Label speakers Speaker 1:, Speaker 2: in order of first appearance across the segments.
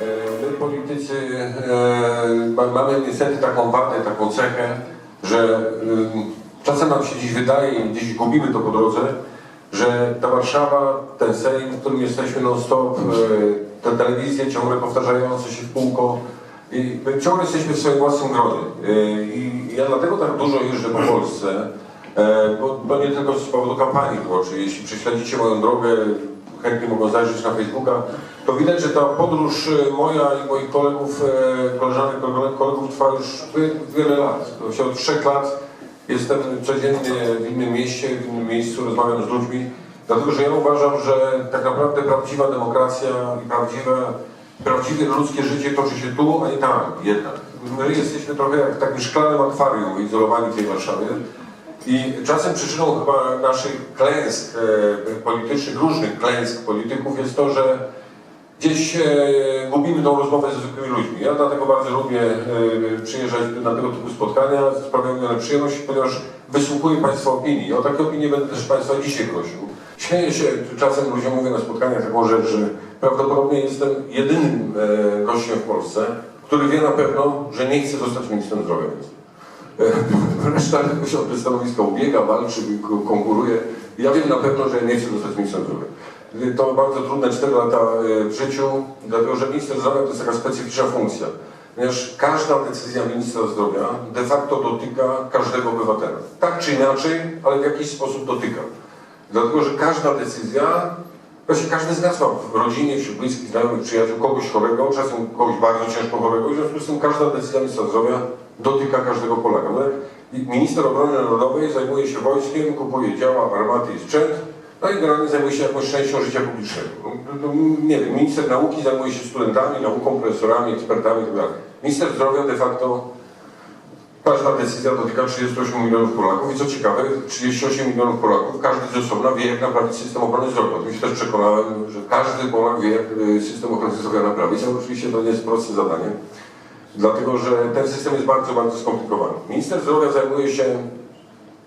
Speaker 1: E, My politycy e, ma- mamy niestety taką wadę, taką cechę, że ym, czasem nam się dziś wydaje i gdzieś gubimy to po drodze, że ta Warszawa, ten Sejm, w którym jesteśmy non-stop, e, te telewizje ciągle powtarzające się w kółko i my ciągle jesteśmy w swoim własnym gronie. E, I ja dlatego tak dużo jeżdżę po Polsce, e, bo, bo nie tylko z powodu kampanii wyborczej. Jeśli prześledzicie moją drogę, chętnie mogą zajrzeć na Facebooka, to widać, że ta podróż e, moja i moich kolegów, e, koleżanek, kole- kolegów trwa już wi- wiele lat. Się od trzech lat jestem codziennie w innym mieście, w innym miejscu, rozmawiam z ludźmi, dlatego że ja uważam, że tak naprawdę prawdziwa demokracja i prawdziwe, prawdziwe ludzkie życie toczy się tu, a nie tam jednak. My jesteśmy trochę jak w takim szklanym akwarium wyizolowani w tej Warszawie. I czasem przyczyną chyba naszych klęsk e, politycznych, różnych klęsk polityków jest to, że gdzieś e, gubimy tą rozmowę ze zwykłymi ludźmi. Ja dlatego bardzo lubię e, przyjeżdżać na tego typu spotkania, sprawia mi one przyjemność, ponieważ wysłuchuję Państwa opinii. O takie opinie będę też Państwa dzisiaj prosił. Śmieję się, czasem ludziom mówię na spotkaniach taką rzecz, że prawdopodobnie jestem jedynym e, gościem w Polsce, który wie na pewno, że nie chce zostać ministrem zdrowia. Reszta jakoś o te stanowiska ubiega, walczy, ko- konkuruje. Ja wiem na pewno, że nie chcę zostać ministrem zdrowia. To bardzo trudne 4 lata e, w życiu, dlatego że minister zdrowia to jest taka specyficzna funkcja. Ponieważ każda decyzja ministra zdrowia de facto dotyka każdego obywatela. Tak czy inaczej, ale w jakiś sposób dotyka. Dlatego, że każda decyzja, właśnie każdy z nas ma w rodzinie, wśród bliskich, znajomych, przyjaciół kogoś chorego, czasem kogoś bardzo ciężko chorego, w związku z tym każda decyzja ministra zdrowia dotyka każdego Polaka. No, i Minister Obrony Narodowej zajmuje się wojskiem, kupuje działa, armaty i sprzęt, no i generalnie zajmuje się jakąś częścią życia publicznego. No, no, nie wiem, minister nauki zajmuje się studentami, nauką, profesorami, ekspertami itd. Minister zdrowia de facto Każda decyzja dotyka 38 milionów Polaków i co ciekawe, 38 milionów Polaków, każdy z osobna wie, jak naprawić system ochrony zdrowia. O się też przekonałem, że każdy Polak wie, jak y, system ochrony zdrowia naprawić, ale oczywiście to nie jest proste zadanie, dlatego że ten system jest bardzo, bardzo skomplikowany. Minister zdrowia zajmuje się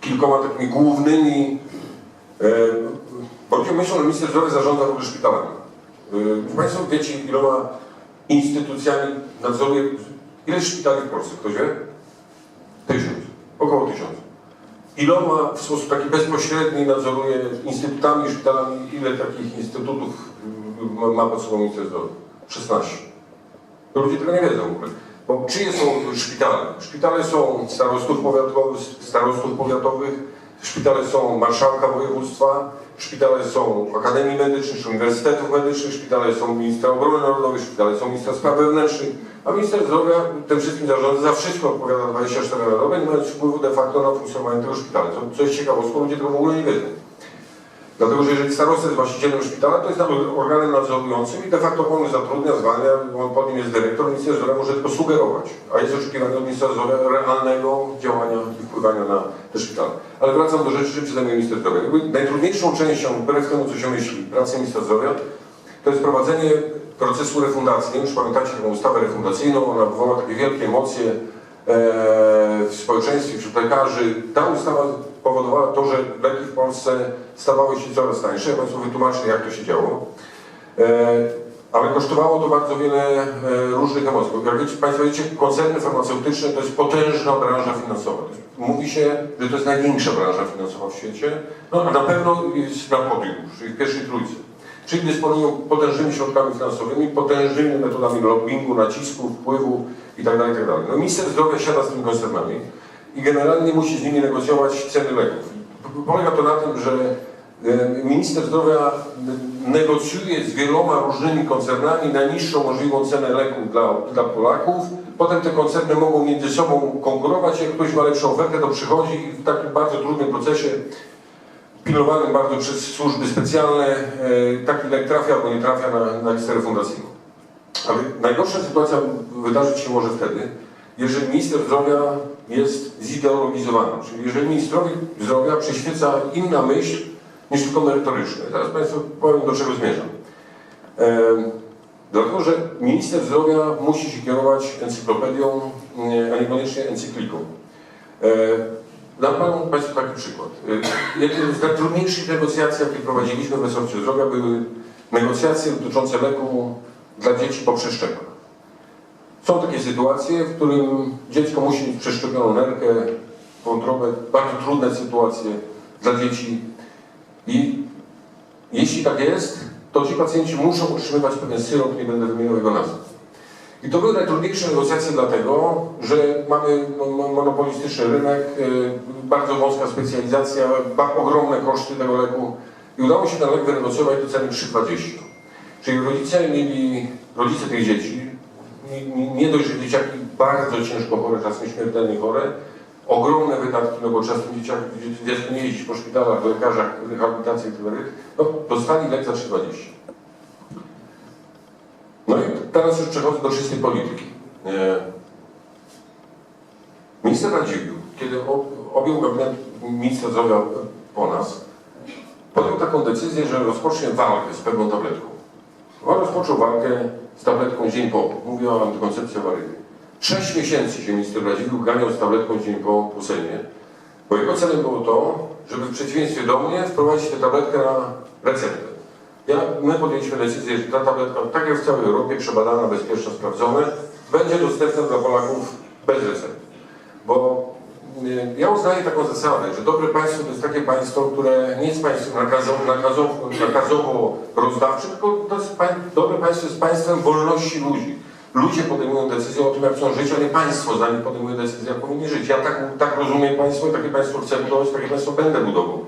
Speaker 1: kilkoma takimi głównymi, e, ludzie myślą, że minister zdrowia zarządza w ogóle szpitalami. E, Państwo wiecie, iloma instytucjami nadzoruje, ile szpitali w Polsce, ktoś wie? Tysiąc, około tysiąca. Iloma w sposób taki bezpośredni nadzoruje instytutami, szpitalami, ile takich instytutów y, ma- pod sobą minister zdrowia? 16. To ludzie tego nie wiedzą w ogóle. Bo czyje są szpitale? Szpitale są starostów powiatowych, starostów powiatowych, szpitale są marszałka województwa, szpitale są akademii medycznych, uniwersytetów medycznych, szpitale są ministra obrony narodowej, szpitale są ministra spraw wewnętrznych, a minister zdrowia tym wszystkim zarządza, za wszystko odpowiada 24 na nie mając wpływu de facto na funkcjonowanie tego szpitala. Co, co jest ciekawostką, ludzie tego w ogóle nie wiedzą. Dlatego, że jeżeli starosta jest właścicielem szpitala, to jest nawet organem nadzorującym i de facto on zatrudnia, zwalnia, on pod nim jest dyrektor, minister zdrowia może tylko sugerować, a jest oczekiwanie od ministra zdrowia realnego działania i wpływania na te szpitale. Ale wracam do rzeczy, czym się zajmuje minister zdrowia. Najtrudniejszą częścią, wbrew temu, co się myśli, pracy ministra zdrowia, to jest prowadzenie procesu refundacji. Nie wiem, czy pamiętacie taką ustawę refundacyjną, ona wywołała takie wielkie emocje e, w społeczeństwie, wśród lekarzy. Ta ustawa to, że leki w Polsce stawały się coraz tańsze. Ja Państwu wytłumaczę, jak to się działo. E, ale kosztowało to bardzo wiele e, różnych emocji. Bo jak wiecie, Państwo wiecie, koncerny farmaceutyczne to jest potężna branża finansowa. Mówi się, że to jest największa branża finansowa w świecie, no a na pewno jest na podium, czyli w pierwszej trójce. Czyli dysponują potężnymi środkami finansowymi, potężnymi metodami lobbingu, nacisku, wpływu itd. itd. No, minister zdrowia siada z tymi koncernami i generalnie musi z nimi negocjować ceny leków. Polega to na tym, że e, minister zdrowia n- negocjuje z wieloma różnymi koncernami najniższą możliwą cenę leków dla, dla Polaków. Potem te koncerny mogą między sobą konkurować. Jak ktoś ma lepszą ofertę, to przychodzi i w takim bardzo trudnym procesie pilnowanym bardzo przez służby specjalne, e, taki lek trafia albo nie trafia na, na refundacyjną. Ale najgorsza sytuacja wydarzyć się może wtedy, jeżeli minister zdrowia jest zideologizowany, czyli jeżeli ministrowi zdrowia przyświeca inna myśl niż tylko merytoryczna. I Teraz Państwu powiem, do czego zmierzam. E, dlatego, że minister zdrowia musi się kierować encyklopedią, nie, a niekoniecznie encykliką. E, Dam Panu Państwu taki przykład. Y, Jednym z najtrudniejszych negocjacji, jakie prowadziliśmy w resorcie zdrowia, były negocjacje dotyczące leku dla dzieci po przeszczepach. Są takie sytuacje, w którym dziecko musi mieć przeszczepioną nerkę, wątrobę, bardzo trudne sytuacje dla dzieci. I jeśli tak jest, to ci pacjenci muszą utrzymywać pewien syrop, nie będę wymieniał jego nazwy. I to były najtrudniejsze negocjacje dlatego, że mamy mo- mo- monopolistyczny rynek, y, bardzo wąska specjalizacja, ogromne koszty tego leku i udało się ten lek wynegocjować do ceny 3,20. Czyli rodzice mieli, rodzice tych dzieci, nie- dość, że dzieciaki bardzo ciężko chore, czasem śmiertelnie chore, ogromne wydatki, no bo czasem dzieciaki, dziecko nie jeździć po szpitalach, lekarzach, rehabilitacji itd., no dostali lek za 3,20. No i teraz już przechodzę do czystej polityki. E, Minister Radziwiłł, kiedy objął gabinet ministra zdrowia po nas, podjął taką decyzję, że rozpocznie walkę z pewną tabletką. On rozpoczął walkę z tabletką dzień po. Mówię o antykoncepcji awaryjnej. Sześć miesięcy się minister Radziwiłł ganiał z tabletką dzień po po Sejmie, bo jego celem było to, żeby w przeciwieństwie do mnie wprowadzić tę tabletkę na receptę. Ja, my podjęliśmy decyzję, że ta tabletka, tak jak w całej Europie, przebadana, bezpieczna, sprawdzona, będzie dostępna dla Polaków bez recept. Bo ja uznaję taką zasadę, że dobre państwo to jest takie państwo, które nie jest państwem nakazowo, nakazowo, nakazowo rozdawczym, tylko to jest dobre państwo jest państwem wolności ludzi. Ludzie podejmują decyzje o tym, jak chcą żyć, a nie państwo za nich podejmuje decyzję, jak powinni żyć. Ja tak, tak rozumiem państwo i takie państwo chcę budować, takie państwo będę budował.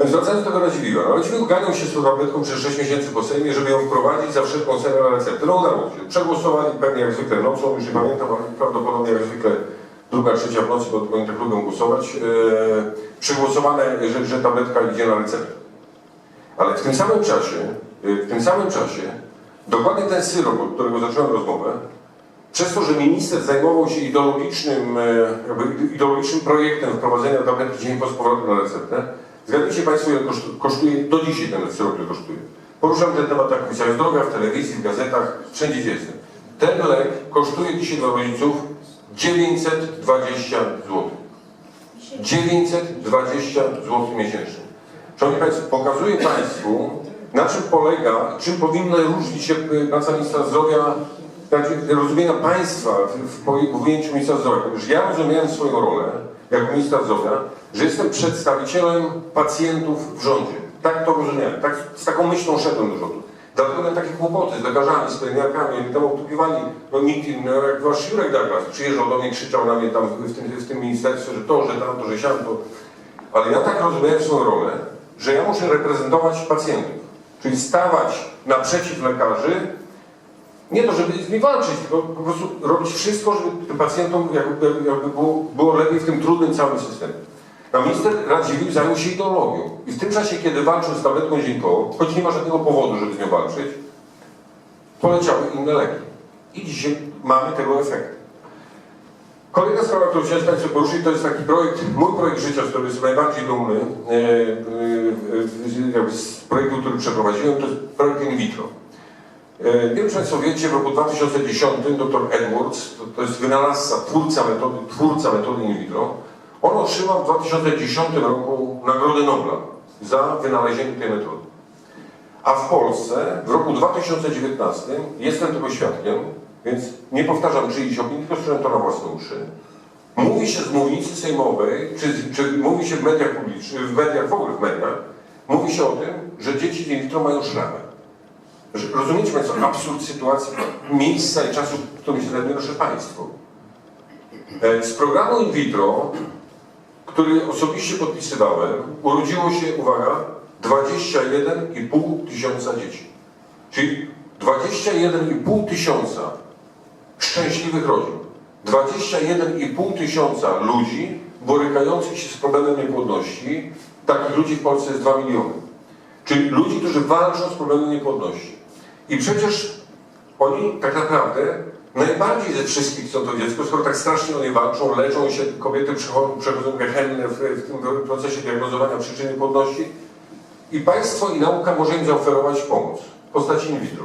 Speaker 1: Więc Wracając do tego Radziwiła. Radziwiłł ganiał się z tą tabletką przez 6 miesięcy po Sejmie, żeby ją wprowadzić za wszelką cenę na receptę. No udało się. Przegłosowali pewnie jak zwykle nocą, już nie pamiętam, ale prawdopodobnie jak zwykle druga, trzecia w nocy, bo oni tak lubią głosować. E, przegłosowane, że, że tabletka idzie na receptę. Ale w tym samym czasie, e, w tym samym czasie, dokładnie ten syrop, od którego zacząłem rozmowę, przez to, że minister zajmował się ideologicznym, e, jakby ideologicznym projektem wprowadzenia tabletki dzień po z powrotem na receptę, zgadnijcie Państwo, ile koszt- kosztuje, do dzisiaj ten syrop ile kosztuje. Poruszam ten temat tak w Zdrowia, w telewizji, w gazetach, wszędzie gdzie jestem. Ten lek kosztuje dzisiaj dla rodziców 920 zł. 920 zł miesięcznie. Szanowni Państwo, pokazuję Państwu, na czym polega, czym powinna różnić się y, praca ministra zdrowia, znaczy rozumienia państwa w, ujęciu ministra zdrowia. Ponieważ ja rozumiałem swoją rolę jako ministra zdrowia, że jestem przedstawicielem pacjentów w rządzie. Tak to rozumiałem, tak, z taką myślą szedłem do rządu. Dlatego miałem takie kłopoty z lekarzami, z pielęgniarkami, oni tam obtupiwali, no nikt inny, no jak wasz Jurek Douglas przyjeżdżał do mnie, krzyczał na mnie tam w tym, w tym ministerstwie, że to, że tamto, że siamto. Ale ja tak rozumiałem swoją rolę, że ja muszę reprezentować pacjentów, czyli stawać naprzeciw lekarzy, nie to, żeby z nimi walczyć, tylko po prostu robić wszystko, żeby tym pacjentom jakby, jakby było, było lepiej w tym trudnym całym systemie. A minister Radziwiłł zajął się ideologią. I w tym czasie, kiedy walczył z tabletką po, choć nie ma żadnego powodu, żeby z nią walczyć, poleciały inne leki. I dzisiaj mamy tego efekt. Kolejna sprawa, którą chciałem z Państwem poruszyć, to jest taki projekt, mój projekt życia, z którego jestem najbardziej dumny, e, e, z projektu, który przeprowadziłem, to jest projekt in vitro. E, Nie wiem, czy Państwo wiecie, w roku 2010 dr Edwards, to, to jest wynalazca, twórca metody, twórca metody in vitro, on otrzymał w 2010 roku Nagrodę Nobla za wynalezienie tej metody. A w Polsce w roku 2019, jestem tego świadkiem, więc nie powtarzam czyichś opinii, tylko słyszałem to na własne uszy. Mówi się z mównicy sejmowej, czy, czy mówi się w mediach publicznych, w mediach, w ogóle w mediach, mówi się o tym, że dzieci in vitro mają szramy. Że- Rozumiecie Państwo absurd sytuacji, miejsca i czasu, w którym się znajduje nasze państwo. E, Z programu in vitro, który osobiście podpisywałem, urodziło się, uwaga, 21,5 tysiąca dzieci. Czyli 21,5 tysiąca szczęśliwych rodzin. 21,5 tysiąca ludzi borykających się z problemem niepłodności. Takich ludzi w Polsce jest 2 miliony. Czyli ludzi, którzy walczą z problemem niepłodności. I przecież oni tak naprawdę najbardziej ze wszystkich chcą to dziecko, skoro tak strasznie o nie walczą, leczą się, kobiety przechodzą, gehennę w, w tym procesie diagnozowania przyczyn niepłodności i państwo i nauka może im zaoferować pomoc w postaci in vitro.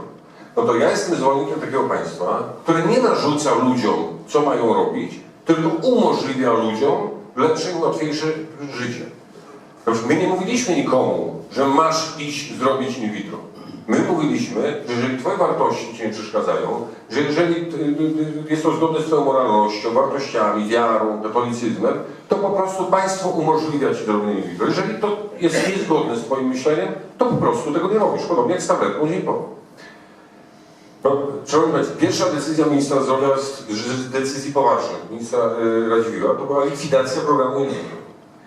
Speaker 1: No to ja jestem zwolennikiem takiego państwa, które nie narzuca ludziom, co mają robić, tylko umożliwia ludziom lepsze i łatwiejsze życie. My nie mówiliśmy nikomu, że masz iść zrobić in vitro. My mówiliśmy, że jeżeli Twoje wartości Ci nie przeszkadzają, że jeżeli y, y, y, jest to zgodne z Twoją moralnością, wartościami, wiarą, katolicyzmem, to po prostu państwo umożliwia Ci zrobienie in vitro. Jeżeli to jest niezgodne z Twoim myśleniem, to po prostu tego nie robisz. Podobnie jak z tabletką dzień no, Szanowni Państwo, pierwsza decyzja ministra zdrowia z, decyzji poważnej, ministra Radziwiła, to była likwidacja programu vitro.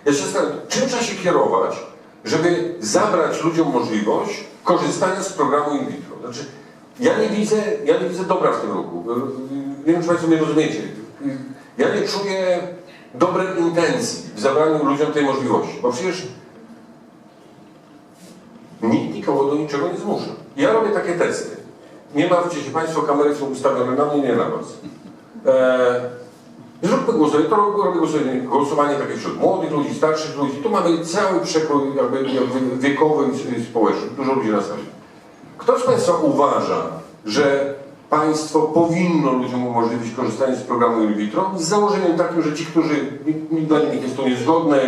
Speaker 1: Ja się zastanawiam, czym trzeba się kierować, żeby zabrać ludziom możliwość korzystania z programu in vitro. Znaczy, ja nie widzę, ja nie widzę dobra w tym ruchu. Y, Nie wiem, czy Państwo mnie rozumiecie. Ja nie czuję dobrej intencji w zabraniu ludziom tej możliwości, bo przecież nikt nikogo do niczego nie zmusza. Ja robię takie testy. Nie martwcie się Państwo, kamery są ustawione na mnie, nie na Was. Eee, zróbmy głosowanie, to robię głosowanie, głosowanie takie wśród młodych ludzi, starszych ludzi. Tu mamy cały przekrój jakby, wiekowy i społeczny, dużo ludzi na sali. Kto z Państwa uważa, że państwo powinno ludziom umożliwić korzystanie z programu in vitro z założeniem takim, że ci, którzy dla nich jest to niezgodne,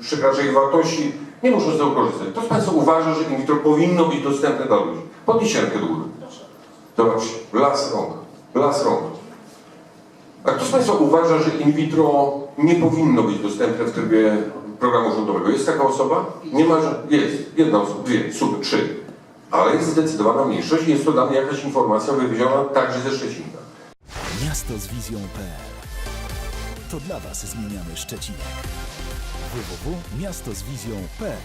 Speaker 1: przekracza ich wartości, nie muszą z tego korzystać. Kto z Państwa uważa, że in vitro powinno być dostępne dla ludzi? Podnieście rękę do góry. Zobaczcie, las rąk, las rąk. A kto z Państwa uważa, że in vitro nie powinno być dostępne w trybie programu rządowego? Jest taka osoba? Nie ma, że jest. Jedna osoba, dwie, trzy. Ale jest zdecydowana mniejszość i jest to dla mnie jakaś informacja wywieziona także ze Szczecinka.
Speaker 2: Miasto z wizją.pl To dla Was zmieniamy Szczecinek. www.miastozwizją.pl